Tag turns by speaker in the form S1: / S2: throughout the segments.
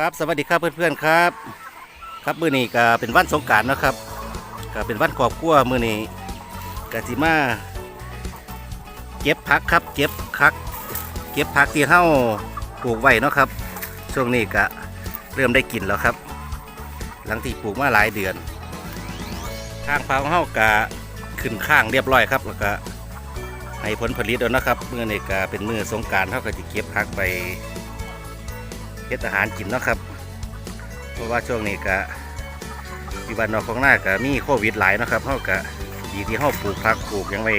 S1: ครับสวัสดีครับเพื่อนๆครับ ครับมื้อนี้ก็เป็นวันสงการนะครับก็เป็นวันครอบครัวมื้อนี้ก็สิมาเก็บผักครับเก็บผัก เก็บผักที่เฮาปลูกไว้เนาะครับ ช่วงนี้ก็เริ่มได้กินแล้วครับ หลังที่ปลูกมาหลายเดือนข้างผักของเฮาก็ขึ้นข้างเรียบร้อยครับแล้วก็ให้ผลผลิตแล้วนะครับมื้อนี้ก็เป็นมื้อสงการเฮาก็สิเก็บผักไป เฮ็ดอาหารกินเนาะครับ เพราะว่าช่วงนี้ก็ที่บ้านนอกของหน้าก็มีโควิดหลายเนาะครับเฮาก็ดีที่เฮาปลูกผักปลูกยังไว้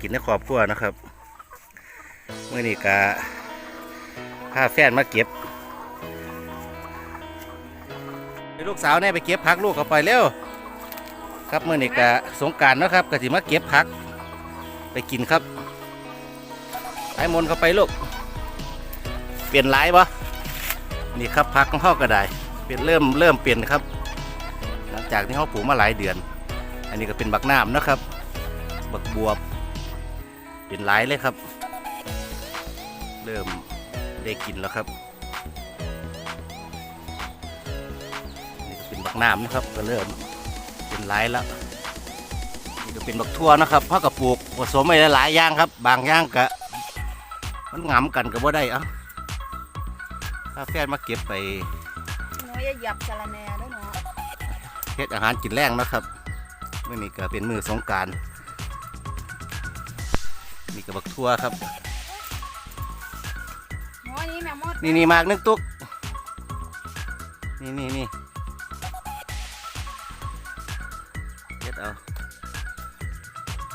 S1: กินในครอบครัวนะครับเมื่อนี้ก็พาแฟนมาเก็บลูกสาวเนี่ยไปเก็บผักลูกเขาไปเร็วครับเมื่อนี้ก็สงการนาะครับก็สิมาเก็บผักไปกินครับไอ้มนเข้าไปลูกเปลี่ยนหลายปะ นี่ครับพักของเขาก็ได้เป็นเริ่มเริ่มเปลี่ยนครับ หลังจากที่เขาปลูกมาหลายเดือน อันนี้ก็เป็นบักน้ำนะครับ บักบวบ เป็นหลายเลยครับ เริ่มได้กินแล้วครับนี่ก็เป็นบักน้ำนะครับ ก็เริ่มเป็นหลายแล้วนี่ก็เป็นบักทั่วนะครับเขากับปลูกผสมไปหลายอย่างครับ บางอย่างก็มันงํกันก็บ่ได้อ้า ถ้าแฟนมาเก็บไป
S2: หนูอย่าหยับสะระแหน่ด้วยเนาะ
S1: เฮ็ดอาหารกินแรงนะครับเมื่อนี้ก็เป็นมือสงกรารนี่กับบักทั่วครับ
S2: หนูอันนี้แม่มด
S1: นี่นี่มากนึงตุกนี่นี่นี่เฮ็ดเอา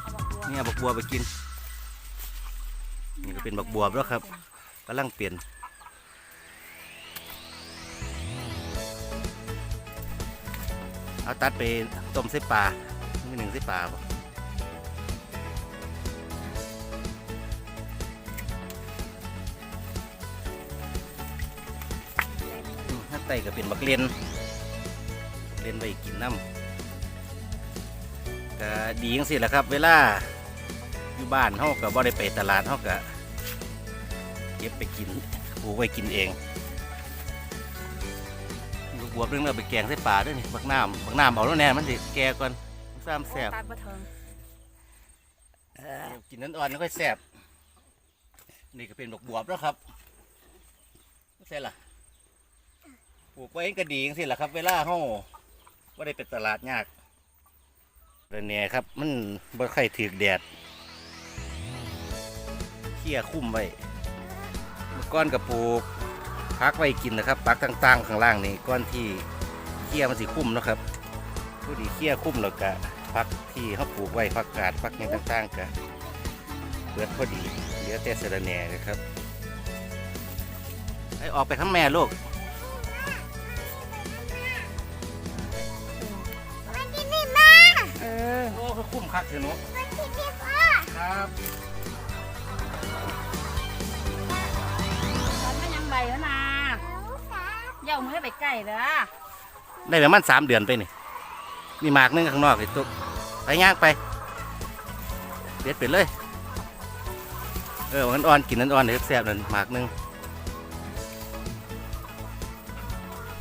S2: เอาบักบัว
S1: เนี่ยบักบัวไปกิน นี่ก็เป็นบักบัวแล้วครับกำลังเปลี่ยน เอาตัดไปต้มใส่ปลาหนึ่งใส่ปลาบ่อืมถ้าไตก็เป็นบักเลียนเลียนไปกินน้ำก็ดีจังสิแหละครับ เวลาอยู่บ้านเขาก็บ่ได้ไปตลาดเขาก็เก็บไปกินปลูกไว้กินเอง กบัวเรื่องเราไปแกงใส่ปลาด้วยนี่บักน้ำบักน้ำเอาแล้วแน่มันสิแก่ก่อนซ้ำแซ่บ
S2: ตัดบะเทิง
S1: กินนั้นอ่อนแล้วค่อยแซ่บนี่ก็เป็นบักบวบแล้วครับไม่ใช่ล่ะปลูกไว้ก็ดีงสิล่ะครับ เวลาเขาบ่ได้ไปตลาดยากเดี๋ยวนี้ครับ มันบ่ค่อยถือแดดเขี่ยคุ้มไว้ก้อนกับปลูก พักไว้กินนะครับปักต่างๆข้างล่างนี่ก้อนที่เขี่ยมันสิคุ้มเนาะครับผู้ดีเขี่ยคุ้มแล้วก็พักที่เขาปลูกไว้พักกาดพักอย่างต่างๆก็เปิดพอดีเหลือแต่เสะระแหน่นะครับไอออกไปข้างแม่ลูก
S2: เออ
S1: โอ้เขาคุ้มคักเถอะหนูครับ
S2: ตอนมันยังใบแล้วนะ อย่าเอามือไปใกล้เลยอะ
S1: ได้ประมาณสามเดือนไปนี่นี่หมากนึงข้างนอกไอ้ตุ๊กไปย่างไปเด็ดไปเลย เออมันอ่อนกินนั้นอ่อนเดี๋ยวแซ่บนั่นหมากนึง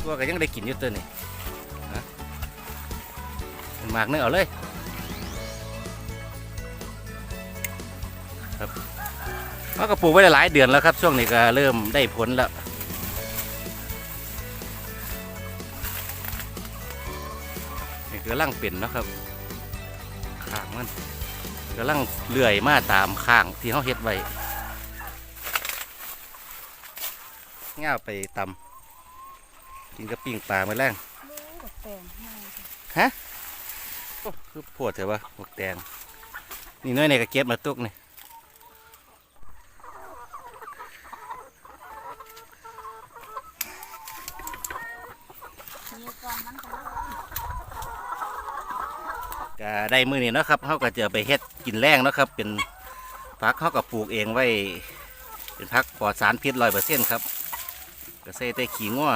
S1: ตัวก็ยังได้กินอยู่ตัวนี่หมากนึงเอาเลยครับมันก็ปลูกไว้หลายเดือนแล้วครับ ช่วงนี้ก็เริ่มได้ผลแล้ว กระลังเป็นนะครับข้างมันกำลังเลื่อยมาตามข้างที่เขาเฮ็ดไว้ง่าไปตำกินกระปิ้งปลามื่แรงฮะคือปวดเถอะวะพวกแดงนี่น้อยในกระเก็บมาตุกนี่
S2: ยก่อนมันก็
S1: ก็ได้มือนี่นะครับเขาก็จะไปเฮ็ดกินแรงนะครับ เป็นพักเขาก็ปลูกเองไว้ เป็นพักปลอดสารพิษร้อยเปอร์เซ็นต์ครับก็ใส่แต่ขี้งัว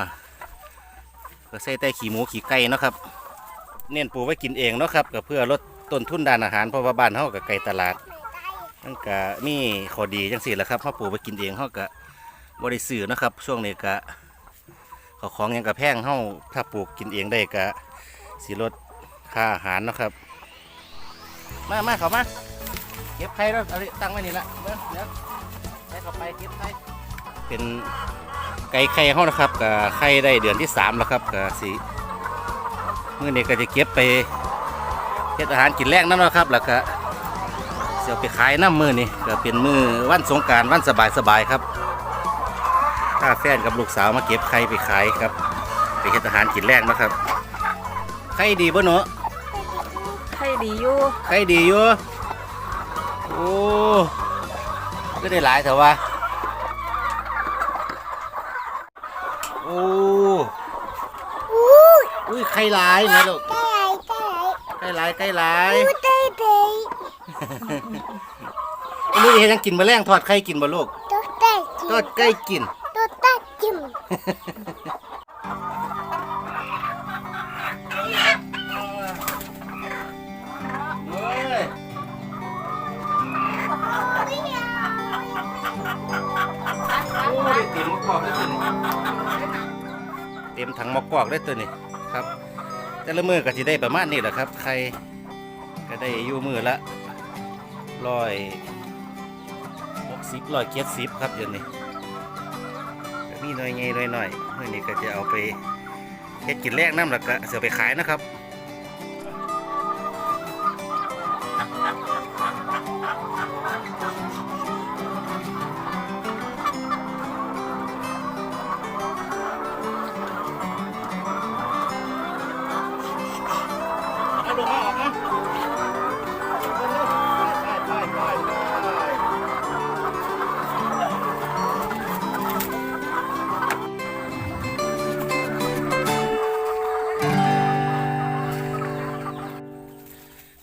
S1: ก็ใส่แต่ขี้หมูขี้ไก่เนาะครับ เน้นปลูกไว้กินเองนะครับก็เพื่อลดต้นทุนด้านอาหารเพราะว่าบ้านเขาก็ไกลตลาดนั่นก็มีข้อดีจังสี่แหละครับเขาปลูกไว้กินเองเขาก็บริสื่อนะครับ ช่วงนี้ก็ข้าวของยังกระแพงเฮาถ้าปลูกกินเองได้ก็สิลดค่าอาหารนะครับ มามาเขามาเก็บไข่แล้วเอาดิตั้งไว้นี่ละเดี๋ยวเดี๋ยวใส่เข้าไปเก็บไข่เป็นไก่ไข่เฮานะครับก็ไข่ได้เดือนที่สามแล้วครับก็สิมื้อนี้ก็จะเก็บไปเฮ็ดอาหารกินแรกนั่นเนะครับแล้วก็เสียวไปขายน้ำมือนี่ก็เป็นมือวันสงการวันสบายสบายครับถ้าแฟนกับลูกสาวมาเก็บไข่ไปขายครับ ไปเฮ็ดอาหารกินแรกนะครับไข่ดีบ่เนาะ
S2: ดีอยู่
S1: ไข่ดีอยู่ โอ้ก็ได้หลายแต่ว่า โอ้อุ้ยไข่หลายนะลูกไข่หลายไข่หลายอันนี้เฮ็ดหยังกินมาแรงทอดไข่กินบ่ลูกทอดไก่กินเถังมะกอกได้ตัวนี้ครับ แต่ละมือก็จะได้ประมาณนี้แหละครับ ใครก็ได้อยู่มือละร้อยหกสิบร้อยเจ็ดสิบครับเดี๋ยวนี้มีหน่อยไงหน่อยหน่อยเมื่อนี้ก็จะเอาไปเฮ็ดกินแรกน้ำแล้วก็เสือไปขายนะครับ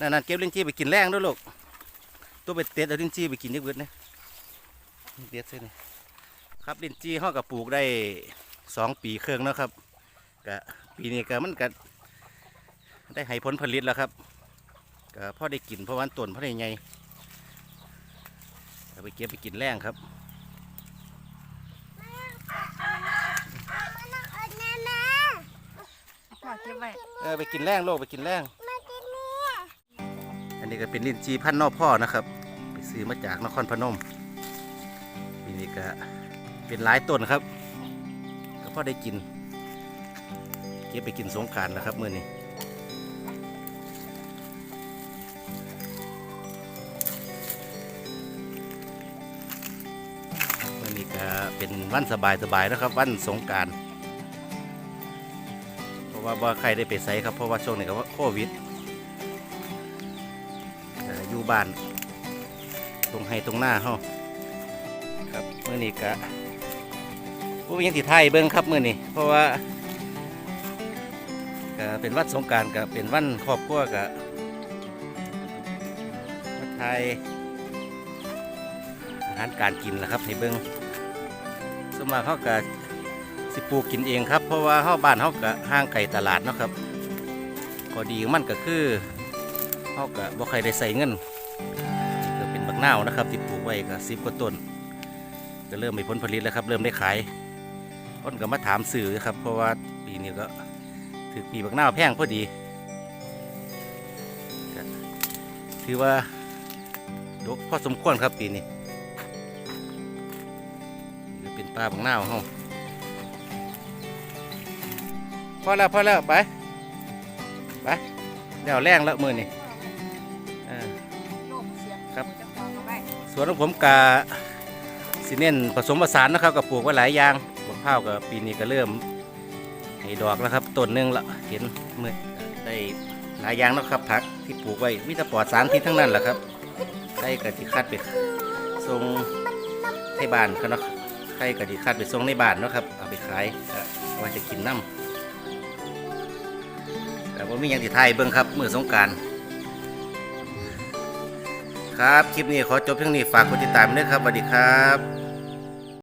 S1: นั่นนั่นเก็บลิ้นจี้ไปกินแรงด้วยลูกตัวไปเต็ดเอาลิ้นจี้ไปกินยักเบิดนะเด็ดเส้นนี่ครับลิ้นจี้ห้อกับปลูกได้สองปีเครื่องแล้วครับกะปีนี้ก็มันก็ได้ให้ผลผลิตแล้วครับก็พ่อได้กินเพราะวามันต้นพ่อได้ไงเอาไปเก็บไปกินแรงครับ
S2: พ่อเก็บไว้
S1: เออไปกินแรงโลกไปกินแรงอั นนี้ก็เป็นลิ้นจีพันนอกพ่อนะครับ ไปซื้อมาจากนครพนมปีนี้ก็เป็นหลายต้นครับ ก็พ่อได้กิน เก็บไปกินสงการนะครับมื่อนี้วันนี้ก็เป็นวันสบายสบายนะครับ วันสงการเพราะว่าบ่ใครได้ไปใส่ครับเพราะว่าช่วงนี้ก็โควิด บ้าน ตรงให้ตรงหน้าเฮาครับเมื่อนี้ก็ผู้ยังติไทยเบิ้งครับมื่อนี้เพราะว่าก็เป็นวันสงกรารก็เป็นวันครอบครัวก็มาไทยอาหารการกินแหละครับให้เบิ้งสวนมากเขาก็สิปลูกกินเองครับ เพราะว่าเฮาบ้านเฮาก็ห่างไกลตลาดเนาะครับข้อดีของมันก็คือเฮาก็บ่ใครได้ใส่เงินก็ เป็นบักนาวนะครับที่ปลูกไว้ก็สิบกว่าต้น ก็เริ่มมีผลผลิตแล้วครับ เริ่มได้ขายคนก็มาถามสื่อครับ เพราะว่าปีนี้ก็ถือปีบักนาวแพงพอดีก็ถือว่าดกพอสมควรครับปีนี้นี่ก็เป็นปลาบักนาวเฮาพอแล้วพอแล้วไปไปเดี๋ยวแรงแล้วมือนี่เออครับส วนของผมกะสิเน้นผสมผสานนะครับกับปลูกไว้หลายอย่างมะพร้าวกับปีนี้ก็เริ่มให้ดอกแล้วครับต้นหนึงละเห็นมือได้หลายอย่างแล้วครับผักที่ปลูกไว้มีแต่ปลอดสารพิษทั้งนั้นแหละครับได้กะทิคัดไปส่งให้บ้านเขาเนาะใครกะทิคัดไปส่งในบ้านเนาะครับเอาไปขายว่าจะกินน้ำแต่ว่ามีอย่างที่ไทยเบิ่งครับมือสงการ ครับ คลิปนี้ขอจบเพียงนี้ฝากกดติดตามด้วยครับสวัสดีครับ